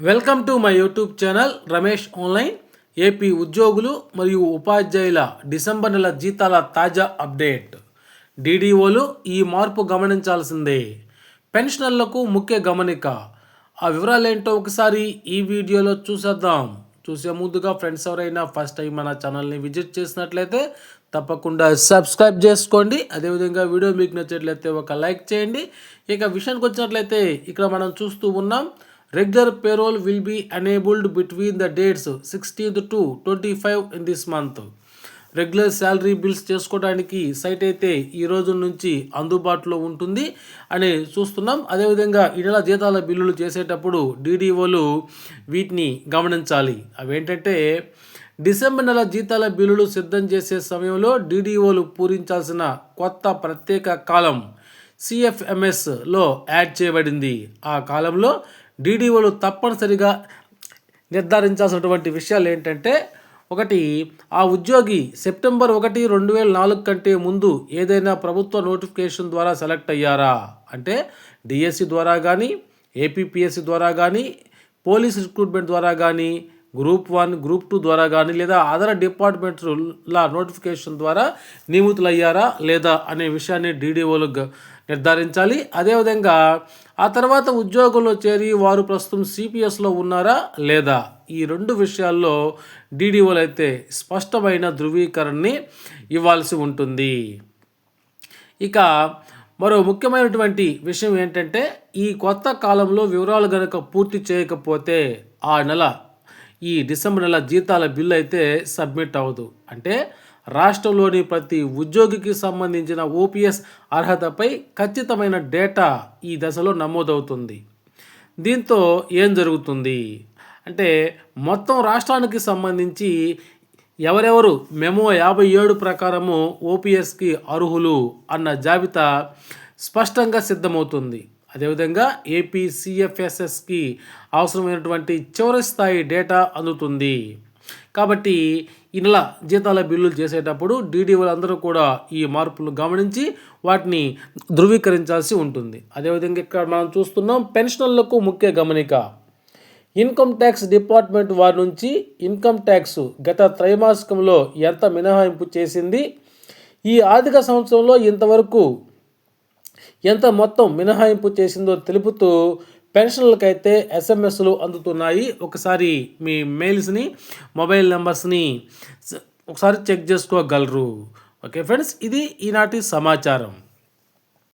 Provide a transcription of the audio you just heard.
Welcome to my YouTube channel Ramesh online AP ఉద్యోగులు మరియు ఉపాధ్యాయుల డిసెంబర్ నెల జీతాల తాజా అప్డేట్. డీడీఓలు ఈ మార్పు గమనించాల్సిందే. పెన్షనర్లకు ముఖ్య గమనిక. ఆ వివరాలు ఏంటో ఒకసారి ఈ వీడియోలో చూసేద్దాం. చూసే ముందుగా ఫ్రెండ్స్ ఎవరైనా ఫస్ట్ టైం మన ఛానల్ని విజిట్ చేసినట్లయితే తప్పకుండా సబ్స్క్రైబ్ చేసుకోండి. అదేవిధంగా వీడియో మీకు నచ్చినట్లయితే ఒక లైక్ చేయండి. ఇక విషయానికి వచ్చినట్లయితే ఇక్కడ మనం చూస్తూ ఉన్నాం. Regular payroll will be enabled between the dates sixteenth to twenty five in this month regular salary bills చేసుకోవడానికి సైట్ అయితే ఈ రోజు నుంచి అందుబాటులో ఉంటుంది అని చూస్తున్నాం. అదేవిధంగా ఈ నెల జీతాల బిల్లులు చేసేటప్పుడు డీడీఓలు వీటిని గమనించాలి. అవేంటంటే డిసెంబర్ నెల జీతాల బిల్లులు సిద్ధం చేసే సమయంలో డీడీఓలు పూరించాల్సిన కొత్త ప్రత్యేక కాలం సిఎఫ్ఎంఎస్లో యాడ్ చేయబడింది. ఆ కాలంలో డీడీఓలు తప్పనిసరిగా నిర్ధారించాల్సినటువంటి విషయాలు ఏంటంటే ఒకటి ఆ ఉద్యోగి సెప్టెంబర్ ఒకటి రెండు వేల నాలుగు కంటే ముందు ఏదైనా ప్రభుత్వ నోటిఫికేషన్ ద్వారా సెలెక్ట్ అయ్యారా? అంటే డిఎస్సి ద్వారా కానీ ఏపీపీఎస్సి ద్వారా కానీ పోలీస్ రిక్రూట్మెంట్ ద్వారా కానీ గ్రూప్ వన్ గ్రూప్ టూ ద్వారా కానీ లేదా అదర్ డిపార్ట్మెంట్ల నోటిఫికేషన్ ద్వారా నియమితులయ్యారా లేదా అనే విషయాన్ని డీడీఓలు నిర్ధారించాలి. అదేవిధంగా ఆ తర్వాత ఉద్యోగంలో చేరి వారు ప్రస్తుతం సిపిఎస్లో ఉన్నారా లేదా? ఈ రెండు విషయాల్లో డీడీఓలు అయితే స్పష్టమైన ధృవీకరణని ఇవ్వాల్సి ఉంటుంది. ఇక మరో ముఖ్యమైనటువంటి విషయం ఏంటంటే ఈ కొత్త కాలంలో వివరాలు కనుక పూర్తి చేయకపోతే ఆ నెల ఈ డిసెంబర్ నెల జీతాల బిల్లు అయితే సబ్మిట్ అవ్వదు. అంటే రాష్ట్రంలోని ప్రతి ఉద్యోగికి సంబంధించిన ఓపీఎస్ అర్హతపై ఖచ్చితమైన డేటా ఈ దశలో నమోదవుతుంది. దీంతో ఏం జరుగుతుంది? అంటే మొత్తం రాష్ట్రానికి సంబంధించి ఎవరెవరు మెమో యాభై ఏడు ప్రకారము ఓపీఎస్కి అర్హులు అన్న జాబితా స్పష్టంగా సిద్ధమవుతుంది. అదేవిధంగా ఏపీ సిఎఫ్ఎస్ఎస్కి అవసరమైనటువంటి చివరి స్థాయి డేటా అందుతుంది. కాబట్టి ఈ నెల జీతాల బిల్లులు చేసేటప్పుడు డీడీఓలు అందరూ కూడా ఈ మార్పులు గమనించి వాటిని ధృవీకరించాల్సి ఉంటుంది. అదేవిధంగా ఇక్కడ మనం చూస్తున్నాం పెన్షనర్లకు ముఖ్య గమనిక. ఇన్కమ్ ట్యాక్స్ డిపార్ట్మెంట్ వారి నుంచి ఇన్కమ్ ట్యాక్స్ గత త్రైమాసికంలో ఎంత మినహాయింపు చేసింది? ఈ ఆర్థిక సంవత్సరంలో ఇంతవరకు ఎంత మొత్తం మినహాయింపు చేసిందో తెలుపుతూ పెన్షన్లకైతే ఎస్ఎంఎస్లు అందుతున్నాయి. ఒకసారి మీ మెయిల్స్ని మొబైల్ నెంబర్స్ని ఒకసారి చెక్ చేసుకోగలరు. ఓకే ఫ్రెండ్స్ ఇది ఈనాటి సమాచారం.